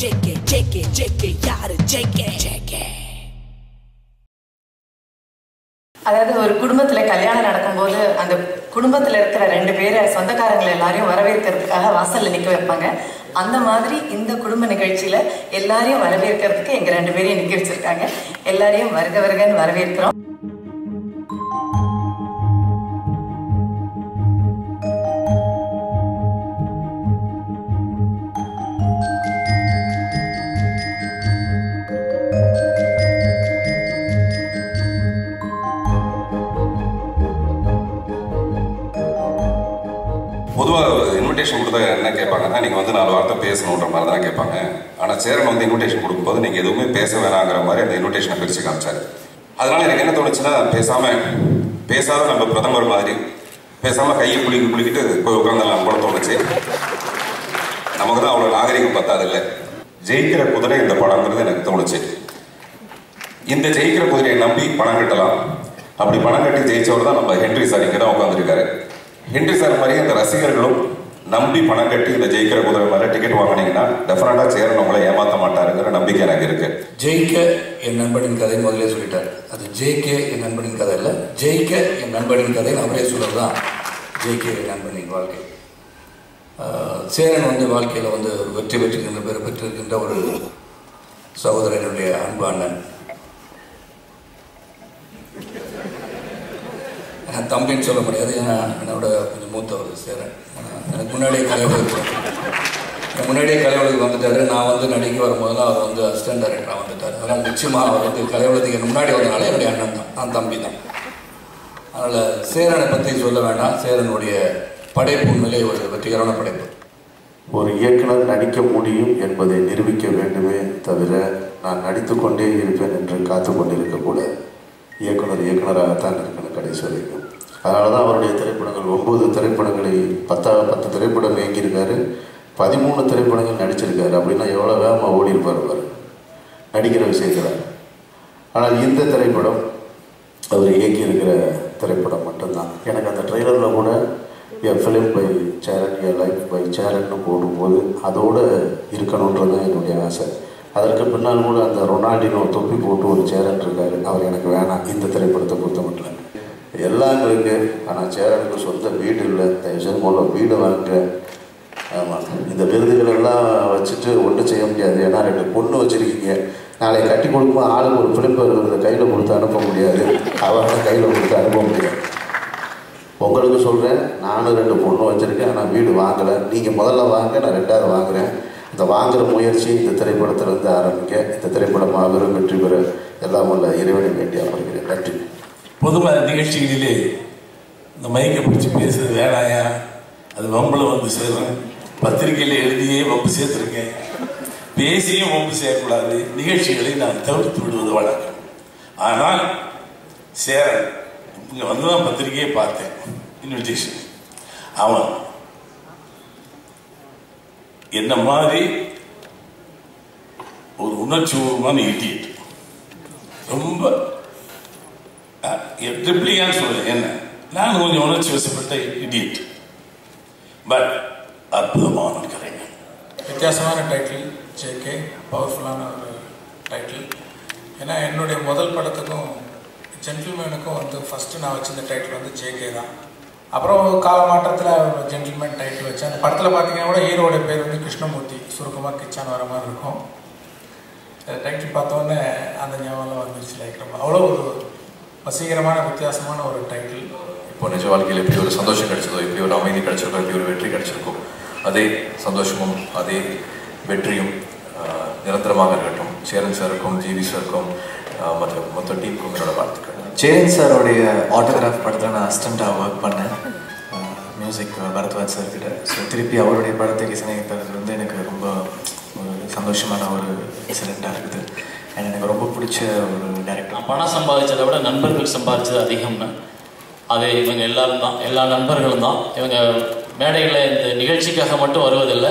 JK, JK, JK, யாரு JK, JK. அதாவது ஒரு குடும்பத்துல கல்யாணம் நடக்கும்போது அந்த குடும்பத்துல இருக்கிற ரெண்டு பேரை சொந்தக்காரங்களை எல்லாரையும் வரவேற்கிறதுக்காக வாசல்ல நிக்க வைப்பாங்க. அந்த மாதிரி இந்த குடும்ப நிகழ்ச்சியில எல்லாரையும் வரவேற்கிறதுக்கு எங்க ரெண்டு பேரையும் நிக்க வச்சிருக்காங்க. எல்லாரையும் வருக வருகன்னு வரவேற்கிறோம். பொதுவாக இன்விடேஷன் கொடுத்தா என்ன கேட்பாங்கன்னா நீங்கள் வந்து நாலு வார்த்தை பேசணுன்ற மாதிரி தான் கேட்பாங்க. ஆனால் சேரன் வந்து இன்விடேஷன் கொடுக்கும்போது நீங்கள் எதுவுமே பேச வேணாங்கிற மாதிரி அந்த இன்விடேஷனை பிரித்து காமிச்சாரு. அதனால எனக்கு என்ன தோணுச்சுன்னா பேசாமல் பேசாத நம்ம பிரதமர் மாதிரி பேசாமல் கையை குளிக்க குளிக்கிட்டு போய் உட்காந்துலாம் கூட தோணுச்சு. நமக்கு தான் அவ்வளோ நாகரிகம் பத்தாது இல்லை ஜெயிக்கிற குதிரை இந்த படங்கிறது எனக்கு தோணுச்சு. இந்த ஜெயிக்கிற குதிரையை நம்பி பணம் கட்டலாம். அப்படி பணம் கட்டி ஜெயிச்சவர் தான் நம்ம ஹென்ரி சார் இங்கே தான் உட்காந்துருக்காரு ஹென்ரி சார் மாதிரி இந்த ரசிகர்களும் நம்பி பணம் கட்டி இந்த ஜெயிக்கிற குதிரை மாதிரி டிக்கெட் வாங்கினீங்கன்னா டெஃபரெண்டாக சேரன் உங்களை ஏமாற்ற மாட்டாருங்கிற நம்பிக்கை எனக்கு இருக்கு. ஜெயிக்க என் நண்பனின் கதை முதலே சொல்லிட்டார். அது ஜெயிக்க என் நண்பனின் கதை இல்லை ஜெயிக்க என் நண்பனின் கதை அவரே சொல்கிறது ஜெயிக்க என் நண்பனின் வாழ்க்கை. சேரன் வந்து வாழ்க்கையில் வந்து வெற்றி பெற்றிருக்கின்ற பேர் பெற்றிருக்கின்ற ஒரு சகோதரனுடைய அன்பு அண்ணன். நான் தம்பின்னு சொல்ல முடியாது. ஏன்னா என்னோட கொஞ்சம் மூத்தவர் சேரன். எனக்கு முன்னாடியே கலைவலுக்கு எனக்கு முன்னாடியே கலைவலுக்கு வந்துட்டாரு. நான் வந்து நடிக்க வரும்போதெல்லாம் அவர் வந்து அசிஸ்டன்ட் டைரக்டராக வந்துட்டார். அதனால் நிச்சயமாக அவர் வந்து கலைவலத்துக்கு முன்னாடி வந்தனால என்னுடைய அண்ணன் தான். நான் தம்பி தான். அதனால் சேரனை பற்றி சொல்ல வேண்டாம். சேரனுடைய படைப்பு உண்மையிலே ஒரு வெற்றிகரமான படைப்பு. ஒரு இயக்குனர் நடிக்க முடியும் என்பதை நிரூபிக்க வேண்டுமே தவிர நான் நடித்து கொண்டே இருப்பேன் என்று காத்து கொண்டிருக்கக்கூடாது. இயக்குனர் இயக்குனராகத்தான் இருக்கணும் கடைசி வரைக்கும் அதனால தான் அவருடைய திரைப்படங்கள் ஒன்பது திரைப்படங்களை பத்தா பத்து திரைப்படம் இயங்கியிருக்காரு பதிமூணு திரைப்படங்கள் நடிச்சிருக்காரு. அப்படின்னா எவ்வளோ வேகமாக ஓடி இருப்பார் அவர் நடிக்கிற விஷயத்தில். ஆனால் இந்த திரைப்படம் அவர் இயக்கியிருக்கிற திரைப்படம் மட்டும்தான். எனக்கு அந்த ட்ரெய்லரில் கூட என் ஃபிலிம் பை சேரன் என் லைஃப் பை சேரன்னு போடும்போது அதோடு இருக்கணுன்றது தான் என்னுடைய ஆசை. அதற்கு பின்னால் கூட அந்த ரொனால்டினோ தொப்பி போட்டு ஒரு சேரன் இருக்காரு. அவர் எனக்கு வேணாம். இந்த திரைப்படத்தை பொறுத்த மட்டும். எல்லாம் இருக்கு. ஆனால் சேரனுக்கு சொந்த வீடு இல்லை. தயவுசெய்து முதல்ல வீடு வாங்க ஆமாம் இந்த விருதுகள் எல்லாம் வச்சுட்டு ஒன்றும் செய்ய முடியாது. ஏன்னா ரெண்டு பொண்ணு வச்சுருக்கீங்க. நாளைக்கு கட்டி கொடுக்கும்போது ஆளுக்கு ஒரு பிலிப்பர் இருக்கிறத கையில் கொடுத்து அனுப்ப முடியாது. அவங்க கையில் கொடுத்து அனுப்ப முடியாது. உங்களுக்கு சொல்கிறேன் நானும் ரெண்டு பொண்ணு வச்சுருக்கேன். ஆனால் வீடு வாங்கலை. நீங்கள் முதல்ல வாங்க நான் ரெண்டாவது வாங்குகிறேன் இந்த வாங்குகிற முயற்சி இந்த திரைப்படத்திலிருந்து ஆரம்பிக்க. இந்த திரைப்படம் மாபெரும் வெற்றி பெற எல்லாம் உள்ள இறைவனை வேண்டி அமர்கிறேன் நன்றி. பொதுவாக நிகழ்ச்சிகளிலே இந்த மைக்கை பிடிச்சி பேசுறது வேணாயா? அது வம்பில் வந்து சேரும். பத்திரிகையில் எழுதியே வம்பு சேர்த்துருக்கேன். பேசியும் வம்பு செய்யக்கூடாது நிகழ்ச்சிகளை நான் தவிர்த்து விடுவது வழக்கம். ஆனால் சேரன் இங்கே வந்து தான் பத்திரிகையை பார்த்தேன். இன்விடேஷன் அவன் என்ன மாதிரி ஒரு உணர்ச்சி பூர்வமான இடியட் ரொம்ப ட்ரிப்ளிகான்னு சொல்றேன் என்ன நான் கொஞ்சம் உணர்ச்சி வசப்பட்ட இடியட் பட் அற்புதமான கலைஞர் வித்தியாசமான டைட்டில் ஜேகே பவர்ஃபுல்லான ஒரு டைட்டில் ஏன்னா என்னுடைய முதல் படத்துக்கும் ஜென்டில்மேனுக்கும் வந்து ஃபஸ்ட்டு நான் வச்சிருந்த டைட்டில் வந்து ஜேகே தான். அப்புறம் காலமாற்றத்தில் ஜென்டில்மேன் டைட்டில் வச்சேன் அந்த படத்தில் பார்த்தீங்கன்னா கூட ஹீரோட பேர் வந்து கிருஷ்ணமூர்த்தி சுருக்கமாக கிச்சான் வர மாதிரி இருக்கும். டைட்டில் பார்த்தோன்னே அந்த ஞாபகம் வந்துருச்சு லைக் ரொம்ப அவ்வளோ ஒரு வசீகரமான வித்தியாசமான ஒரு டைட்டில் இப்போ நிஜ வாழ்க்கையில் எப்படி ஒரு சந்தோஷம் கிடைச்சதோ எப்படி ஒரு அமைதி கிடைச்சிருக்கோ எப்படி ஒரு வெற்றி கிடைச்சிருக்கோ அதே சந்தோஷமும் அதே வெற்றியும் நிரந்தரமாக இருக்கட்டும். சேரன் சாருக்கும் ஜிவி சாருக்கும் மற்ற மொத்த டீமுக்கும் என்னோட வாழ்த்துக்கள். சேரன் சாரோடைய ஆட்டோகிராஃப் படத்தில் நான் அசிஸ்டண்ட்டாக ஒர்க் பண்ணேன். மியூசிக் பரத்வாஜ் சார் கிட்ட ஸோ திருப்பி அவருடைய படத்துக்கு இசையமைத்தது வந்து எனக்கு ரொம்ப ஒரு சந்தோஷமான ஒரு இன்சிடெண்ட்டாக இருக்குது. எனக்கு ரொம்ப பிடிச்ச ஒரு டேரக்டர் நான் பணம் சம்பாதிச்சதை விட நண்பர்கள் சம்பாதிச்சது அதிகம்னு அது இவங்க எல்லாரும் தான். எல்லா நண்பர்களும் தான். இவங்க மேடையில் இந்த நிகழ்ச்சிக்காக மட்டும் வருவதில்லை.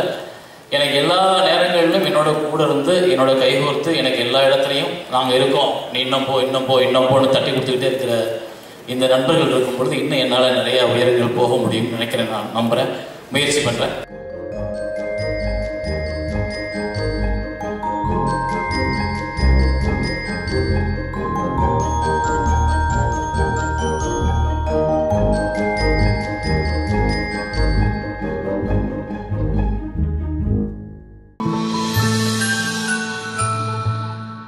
எனக்கு எல்லா நேரங்களிலும் என்னோட கூட இருந்து என்னோட கைகோர்த்து எனக்கு எல்லா இடத்துலையும் நாங்கள் இருக்கோம். நீ இன்னும் போ இன்னும் போ இன்னும் போன்னு தட்டி கொடுத்துக்கிட்டே இருக்கிற இந்த நண்பர்கள் இருக்கும் பொழுது இன்னும் என்னால் நிறைய உயரங்கள் போக முடியும்னு நினைக்கிறேன் நான். நம்புகிறேன் முயற்சி பண்ணுறேன்